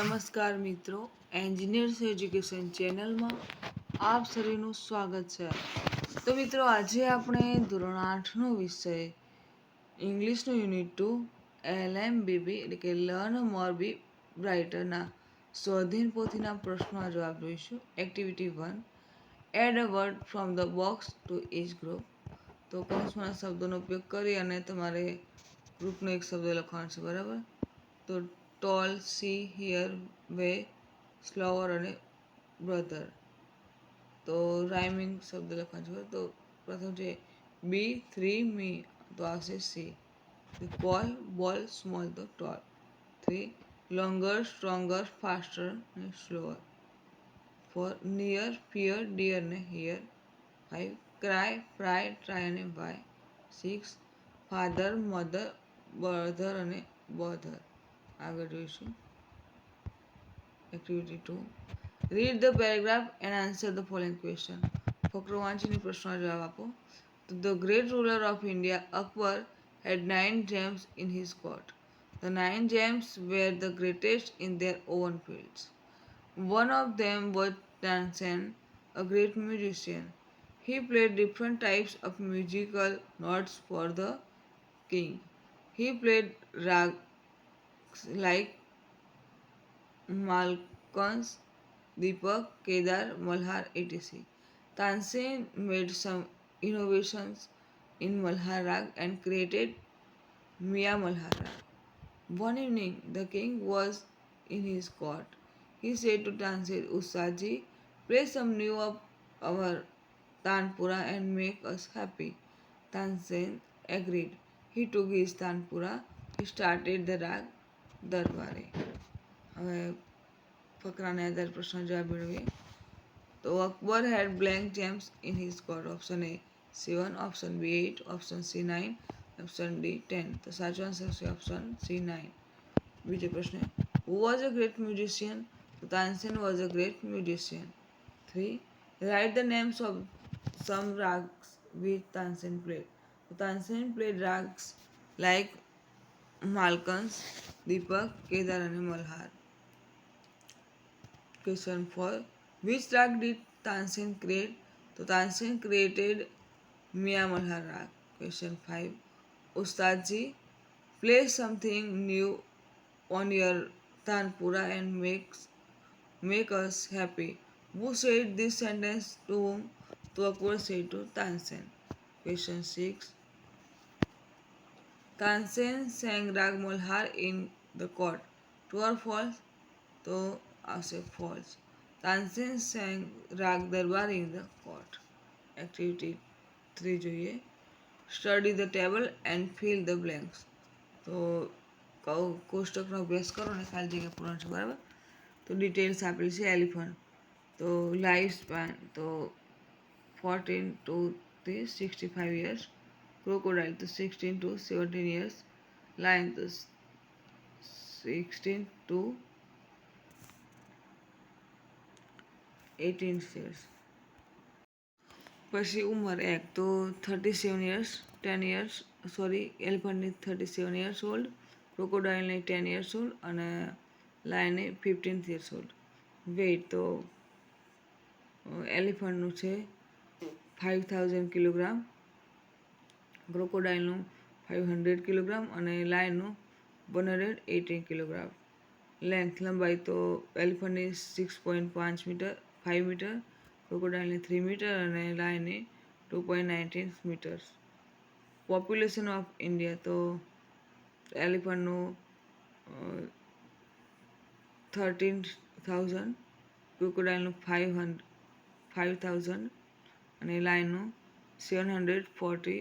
નમસ્કાર મિત્રો engineers education ચેનલમાં આપ સર્વેનું સ્વાગત છે તો મિત્રો આજે આપણે ધોરણ આઠનો વિષય ઇંગ્લિશનું યુનિટ ટુ એલ એમ બીબી એટલે કે લર્ન મોર બી બ્રાઇટરના સ્વાધીન પોથીના પ્રશ્નોના જવાબ જોઈશું activity one add a word from the box to each group તો કૌંસમાં શબ્દોનો ઉપયોગ કરી અને તમારે ગ્રુપનો એક શબ્દ લખવાનો છે બરાબર તો tall C here way slower અને બ્રધર તો રાઇમિંગ શબ્દ લખવા જોઈએ તો પ્રથમ છે બી થ્રી મી તો આવશે સી કોલ બોલ સ્મોલ તો tall three longer stronger faster ને slower four near fear dear ને here five cry fry try અને by six father mother brother અને bother aggregation. Activity 2. Read the paragraph and answer the following question. ફક્રવાંચીની પ્રશ્નનો જવાબ આપો તો the great ruler of India Akbar had nine gems in his court the nine gems were the greatest in their own fields one of them was Tansen a great musician He played different types of musical notes for the king. He played rag like Malkans, Deepak, Kedar, Malhar, etc. Tansen made some innovations in Malhar Rag and created Mia Malhar Rag. One evening, the king was in his court. He said to Tansen, Usaji, play some new of our Tanpura and make us happy. Tansen agreed. He took his Tanpura, he started the rag દર વારે હવે ફકરાને આધારે પ્રશ્ન જવાબ મેળવીએ તો Akbar had blank gems in his coat option A seven option B eight option C nine option D ten તો સાચો આન્સર છે ઓપ્શન સી નાઇન બીજો પ્રશ્ન who was a great musician તો Tansen was a great musician three write the names of some ragas with Tansen played તો Tansen played ragas like Malkauns Deepak Kedar અને Malhar question four which raga did Tansen create તો Tansen created મિયા Malhar raga question five ઉસ્તાદજી play something new on your tanpura and makes make us happy Who said this sentence to whom? To a said to Tansen. Question six Tansen sang raga Malhar in the court true or false તો આવશે false Tansen sang raga Darbar in the court activity three જોઈએ study the table and fill the blanks તો કહું કોષ્ટકનો અભ્યાસ કરો ને ખાલી જગ્યા પૂર્ણ છે બરાબર તો ડિટેલ્સ આપેલી છે એલિફન્ટ તો લાઈફ સ્પાન તો ફોર્ટીન ટુ થી સિક્સટી ફાઇવ યર્સ crocodile તો sixteen to seventeen years lion તો 16 ટુ એટીન years પછી ઉંમર એક તો thirty seven years ten years sorry એલિફન્ટની થર્ટી સેવન યર્સ ઓલ્ડ ક્રોકોડાઇલની ટેન યર્સ ઓલ્ડ અને લાયનની ફિફ્ટીન યર્સ ઓલ્ડ વેઇટ તો એલિફન્ટનું uh, છે ફાઇવ થાઉઝન્ડ કિલોગ્રામ ક્રોકોડાઇલનું ફાઇવ હંડ્રેડ કિલોગ્રામ અને લાયનનું one hundred eighteen kilogram length લંબાઈ તો એલિફન્ટની સિક્સ પોઈન્ટ પાંચ મીટર ફાઇવ મીટર ક્રોકોડાઇલની થ્રી મીટર અને લાયની two point nineteen metres population of India તો એલિફન્ટનું થર્ટીન થાઉઝન્ડ ક્રોકોડાઇલનું ફાઇવ હંડ્રેડ ફાઇવ થાઉઝન્ડ અને લાયનનું seven hundred forty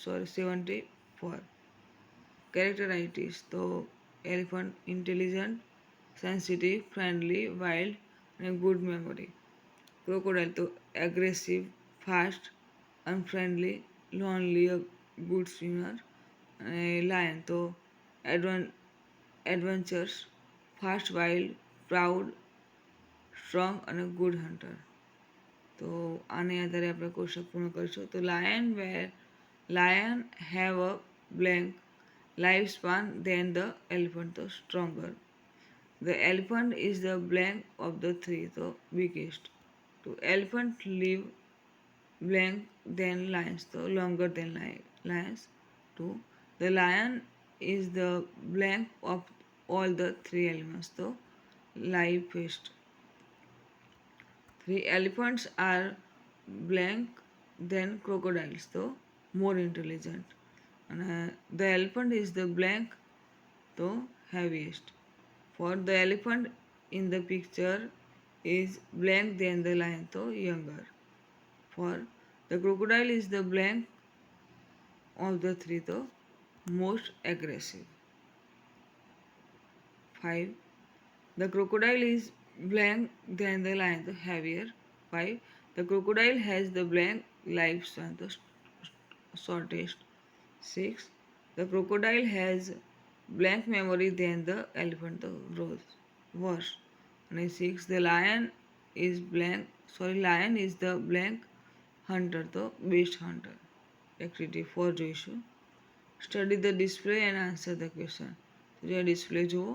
sorry seventy four characteristics તો elephant intelligent sensitive friendly wild અને ગુડ મેમોરી ક્રોકોડાઇલ તો aggressive fast unfriendly lonely a good swimmer અને lion તો એડવન adventurous fast wild proud strong અને good hunter તો આને આધારે આપણે કોષક પૂર્ણ કરીશું તો lion were Lion have a blank lifespan than the elephant, the stronger. The elephant is the blank of the three, the biggest. To elephant live blank than lions, the longer than li- lions. Two, the lion is the blank of all the three elements, the lifest. Three elephants are blank than crocodiles, though more intelligent. And, uh, the elephant is the blank, though heaviest. For the elephant in the picture is blank than the lion, though younger. For the crocodile is the blank of the three, though most aggressive. 5. The crocodile is blank than the lion, the heavier. 5. The crocodile has the blank lifespan, so shortest. 6. The crocodile has blank memory than the elephant the rose worse. And 6. The lion is blank sorry lion is the blank hunter the best hunter. Activity 4 જોઈશું study the display and answer the question જે display જુઓ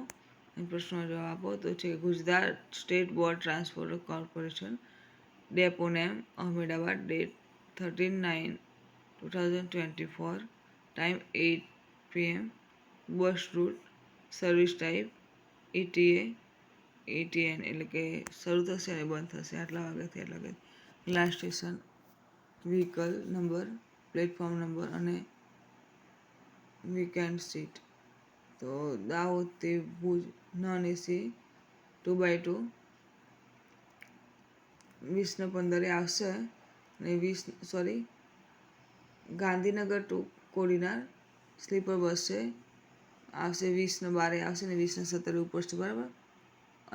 અને પ્રશ્નો જવાબ આપો તો છે Gujarat state board transport corporation depot name Ahmedabad date thirteen nine 2024 time 8 pm bus route service type એટીએ એટીએન એટલે કે શરૂ થશે અને બંધ થશે આટલા વાગ્યાથી આટલા વાગ્યા last station vehicle number platform number અને વીકેન્ડ સીટ તો દાહોદ તે Bhuj non AC two by two વીસને પંદરે આવશે અને વીસ સોરી Gandhinagar to Kodinar sleeper bus છે આવશે વીસને બારે આવશે ને વીસને સત્તર ઉપર છે બરાબર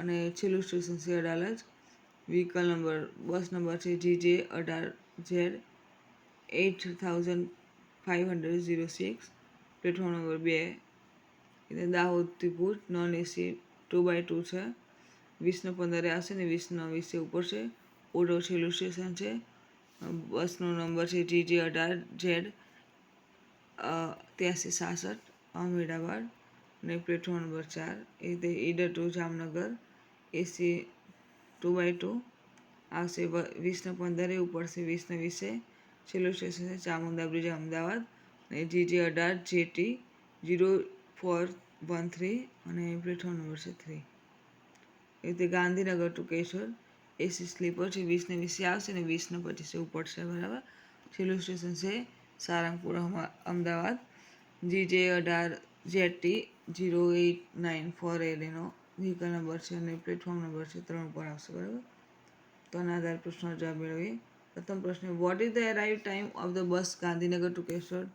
અને છેલ્લું સ્ટેશન છે Adalaj vehicle number bus number છે જી જે અઢાર Z eight thousand five hundred zero six platform number બે એટલે દાહોદથી Bhuj non AC two by two છે વીસને પંદરે આવશે ને વીસનો વીસે ઉપર છે ઓટો છેલ્લું સ્ટેશન છે બસનો નંબર છે જી જે અઢાર ઝેડ ત્યાંસી સાસઠ અમદાવાદ ને પ્લેટફોર્મ નંબર ચાર એ રીતે Idar to Jamnagar AC two by two આવશે વીસને પંદરે ઉપડશે વીસને વીસે છેલ્લું સ્ટેશન છે ચામુંડા બ્રિજ અમદાવાદ ને જી જે અઢાર JT zero four one three અને પ્લેટફોર્મ નંબર છે થ્રી એ રીતે Gandhinagar to Keshod AC sleeper છે વીસને વીસી આવશે ને વીસને પચીસે પડશે બરાબર છેલ્લું સ્ટેશન છે સારંગપુર અમદાવાદ જી જે અઢાર JT zero eight nine four eight એનો વ્હીકલ નંબર છે અને પ્લેટફોર્મ નંબર છે ત્રણ ઉપર આવશે બરાબર તો આના આધાર પ્રશ્નનો જવાબ મેળવીએ પ્રથમ પ્રશ્ન what is the arrive time of the bus Gandhinagar to Keshod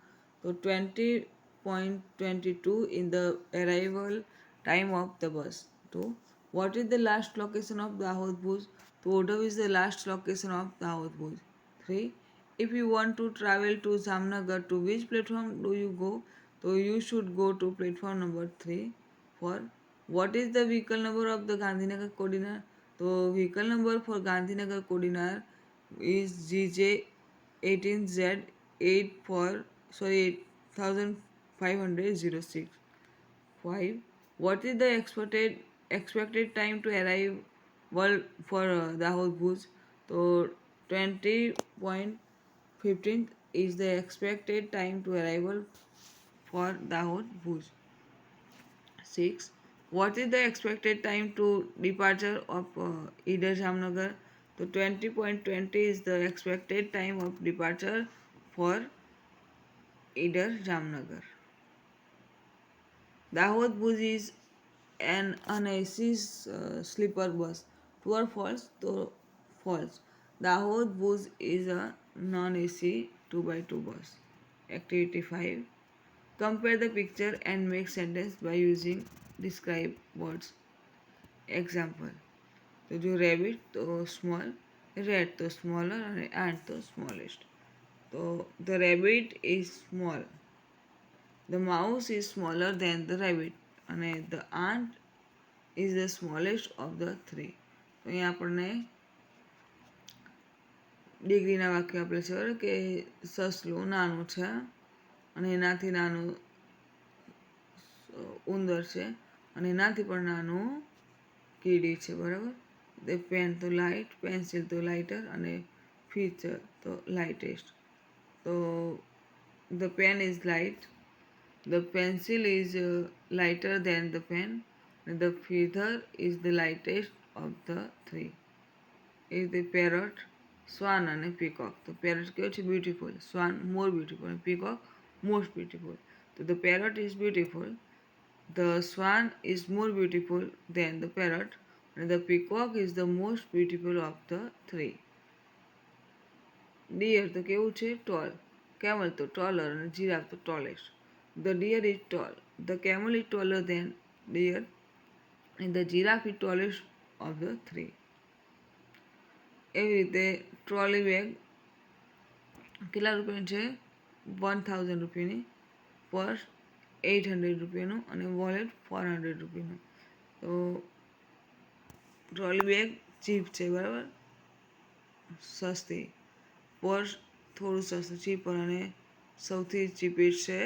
તો twenty point twenty two in the arrival time of the bus તો what is the last location of Dahod Bhuj to is the last location of the Bhuj. 3. If you want to travel to Samnagar, to which platform do you go? So you should go to platform number 3. Four. what is the vehicle number of the Gandhinagar coordinator? So vehicle number for Gandhinagar coordinator is GJ18Z 8 four. sorry 8506. 5. What is the expected expected time to arrive world for uh, whole Bhuj. So 20.15 is the expected time to arrival for whole Bus. 6. What is the expected time to departure of uh, Jamnagar? So 20.20 is the expected time of departure for Idar Jamnagar. Dahod Bus is an unassist uh, sleeper bus true or false to false the whole bus is a non ac 2 by 2 bus activity 5 compare the picture and make sentence by using describe words example to do rabbit to small red to smaller and ant to smallest so the rabbit is small the mouse is smaller than the rabbit and the ant is the smallest of the three અહીંયા આપણને ડિગ્રીના વાક્ય આપેલ છે કે સસલું નાનું છે અને એનાથી નાનું ઉંદર છે અને એનાથી પણ નાનું કીડી છે બરાબર તે પેન તો લાઇટ પેન્સિલ તો લાઇટર અને ફીચર તો લાઇટેસ્ટ તો the pen is light the pencil is lighter than the pen the feather is the lightest of the three ઇઝ રીતે પેરટ સ્વાન અને પીકોક તો પેરટ કેવો છે beautiful swan more beautiful peacock most beautiful તો the parrot is beautiful the swan is more beautiful then the parrot અને the peacock is the most beautiful of the three deer તો કેવું છે tall camel તો taller અને giraffe તો tallest the deer is tall the camel is taller then deer and the giraffe is tallest of the three એવી રીતે trolley bag કેટલા રૂપિયાની છે વન થાઉઝન્ડ રૂપિયાની પર્સ એઇટ હંડ્રેડ રૂપિયાનું અને વોલેટ ફોર હંડ્રેડ રૂપિયાનું તો ટ્રોલી બેગ ચીપ છે બરાબર સસ્તી પર્સ થોડું સસ્તું ચીપ અને સૌથી ચીપેસ્ટ છે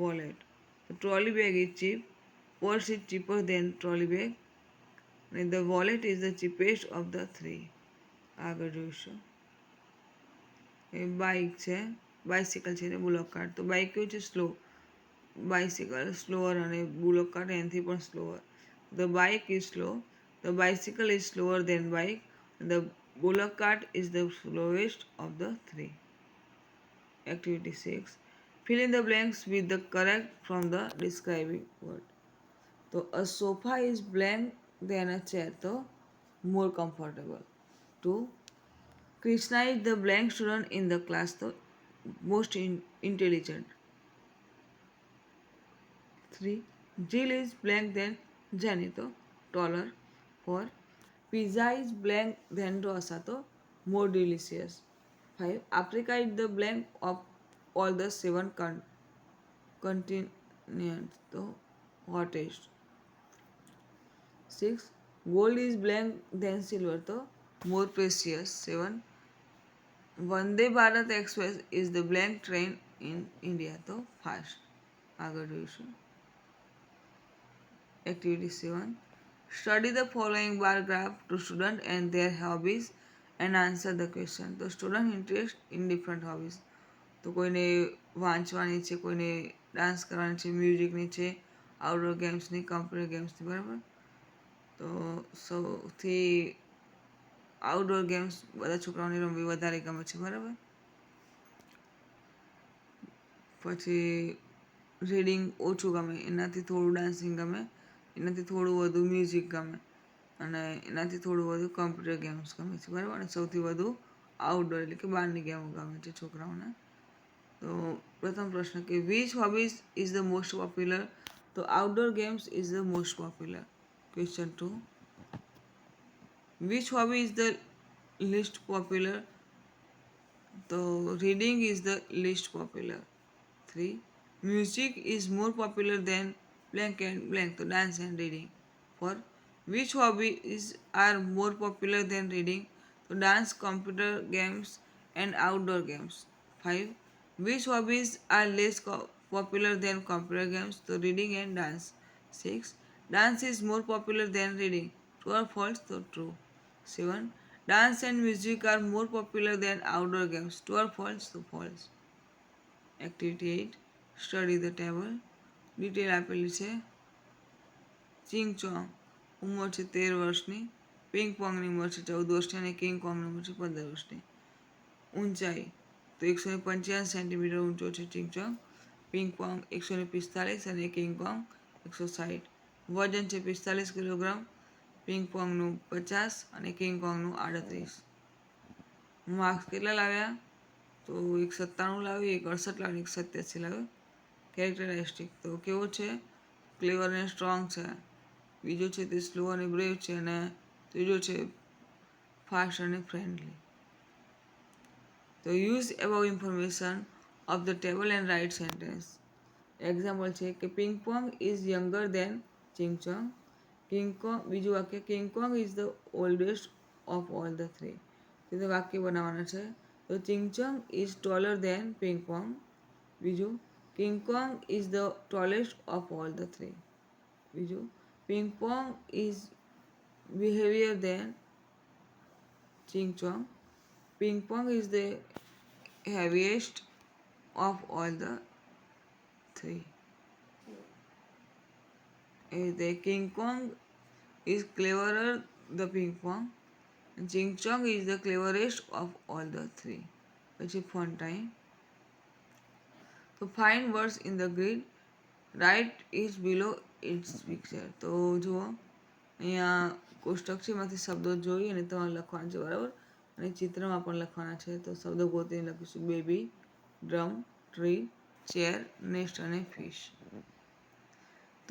વોલેટ તો trolley bag is cheap purse is cheaper than trolley bag અને the wallet is the cheapest of the three આગળ જોઈશું એ બાઇક છે બાઇસિકલ છે ને બુલોક કાર્ટ તો બાઇક કયું છે સ્લો બાઇસિકલ સ્લોઅર અને બુલોક કાર્ડ એનાથી પણ slower the bike is slow the bicycle is slower than bike the bullock cart is the slowest of the three activity six fill in the blanks with the correct from the describing word. So a sofa is blank than a chair, though more comfortable. Two, Krishna is the blank student in the class, the most in intelligent. Three, Jill is blank than janito though taller. Four, Pizza is blank than rosa though more delicious. Five, Africa is the blank of all the seven con continents, though hottest. Six gold is blank than silver તો more precious seven Vande Bharat express is the blank train in India તો fast આગળ જોઈશું activity seven study the following bar graph to student and their hobbies and answer the question તો student interest in different hobbies તો કોઈને વાંચવાની છે કોઈને dance કરવાની છે મ્યુઝિકની છે આઉટડોર ગેમ્સની કમ્પ્યુટર ગેમ્સની બરાબર તો સૌથી આઉટડોર ગેમ્સ બધા છોકરાઓની રમવી વધારે ગમે છે બરાબર પછી રીડિંગ ઓછું ગમે એનાથી થોડું ડાન્સિંગ ગમે એનાથી થોડું વધુ મ્યુઝિક ગમે અને એનાથી થોડું વધુ કમ્પ્યુટર ગેમ્સ ગમે છે બરાબર અને સૌથી વધુ આઉટડોર એટલે કે બહારની ગેમો ગમે છે છોકરાઓને તો પ્રથમ પ્રશ્ન કે which hobbies is the most popular તો outdoor games is the most popular Question 2 Which hobby is the least popular? The reading is the least popular. 3. Music is more popular than blank and blank, so dance and reading. 4. Which hobby is are more popular than reading? So dance, computer games and outdoor games. 5. Which hobbies are less popular than computer games? So reading and dance. 6. Dance is more popular than reading True or false? So true. 7. Dance and music are more popular than outdoor games. True or false So false. Activity eight study the table detail આપેલી છે ચિંગ ચોંગ ઉંમર છે તેર વર્ષની pink પોંગની ઉંમર છે ચૌદ વર્ષની અને કિંગ કોંગની ઉંમર છે પંદર વર્ષની ઊંચાઈ તો એકસો ને પંચાવન સેન્ટીમીટર ઊંચો છે ચિંગ ચોંગ પિંગ પોંગ એકસો ને પિસ્તાળીસ અને કિંગ કોંગ એકસો સાઠ વજન છે પિસ્તાલીસ કિલોગ્રામ પિંગપોંગનું પચાસ અને કિંગકોંગનું આડત્રીસ માર્ક્સ કેટલા લાવ્યા તો એક સત્તાણું લાવ્યું એક અડસઠ લાવ્યું એક સત્યાસી લાવ્યું કેરેક્ટરિસ્ટિક તો કેવો છે ક્લેવર અને સ્ટ્રોંગ છે બીજો છે તે સ્લો અને બ્રેવ છે અને ત્રીજો છે ફાસ્ટ અને ફ્રેન્ડલી તો use above information of the table and write sentence example છે કે Ping Pong is younger than Ching Chong King Kong Biju वाक्य King Kong is the oldest of all the three तीन वाक्य बनावाना है तो Ching is taller than Ping Kong Biju King Kong is the tallest of all the three Biju Ping Pong is behaviour than Ching Chong Ping Pong is the heaviest of all the three is eh, the King Kong is cleverer the Ping Pong. Ching Chong is the cleverest of all the three. પછી fun time તો find words in the grid write is below its picture તો જુઓ અહીંયા કોષ્ટકશીમાંથી શબ્દો જોઈ અને તમારે લખવાના છે બરાબર અને ચિત્રમાં પણ લખવાના છે તો શબ્દો ગોતીને લખીશું baby drum tree chair nest અને ફિશ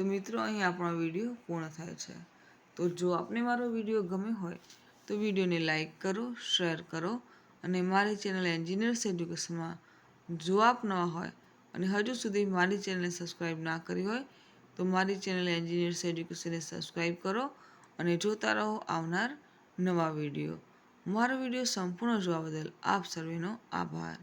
તો મિત્રો અહીં આપણો વિડીયો પૂર્ણ થાય છે તો જો આપને મારો વિડીયો ગમ્યો હોય તો વિડીયોને લાઇક કરો શેર કરો અને મારી ચેનલ એન્જિનિયર્સ એજ્યુકેશનમાં જો આપ નવા હોય અને હજુ સુધી મારી ચેનલને સબસ્ક્રાઈબ ના કરી હોય તો મારી ચેનલ એન્જિનિયર્સ એજ્યુકેશનને સબસ્ક્રાઈબ કરો અને જોતા રહો આવનાર નવા વિડીયો મારો વિડીયો સંપૂર્ણ જોવા બદલ આપ સર્વેનો આભાર